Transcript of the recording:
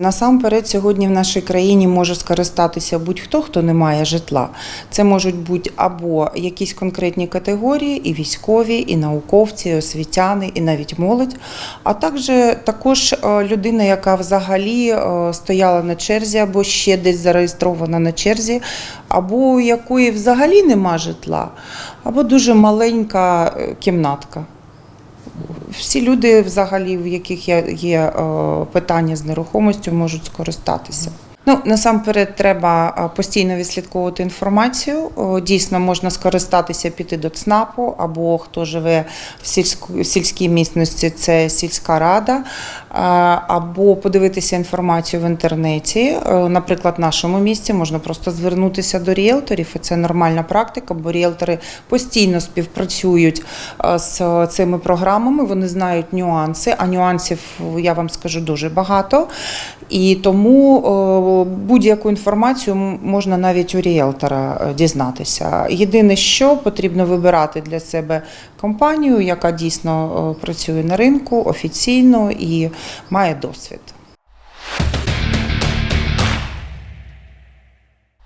Насамперед, сьогодні в нашій країні може скористатися будь-хто, хто не має житла. Це можуть бути або якісь конкретні категорії, і військові, і науковці, і освітяни, і навіть молодь. А також також е, людина, яка взагалі е, стояла на черзі, або ще десь зареєстрована на черзі, або у якої взагалі нема житла, або дуже маленька е, кімнатка. Всі люди, взагалі, в яких є, е, питання з нерухомістю, можуть скористатися. Ну, насамперед, треба постійно відслідковувати інформацію. Дійсно, можна скористатися, піти до ЦНАПу, або хто живе в сільську- сільській місності, це сільська рада, або подивитися інформацію в інтернеті. Наприклад, в нашому місті можна просто звернутися до ріелторів, і це нормальна практика, бо ріелтори постійно співпрацюють з цими програмами. Вони знають нюанси, а нюансів я вам скажу дуже багато. І тому будь-яку інформацію можна навіть у ріелтора е, дізнатися. Єдине, що потрібно вибирати для себе компанію, яка дійсно е, працює на ринку офіційно і має досвід.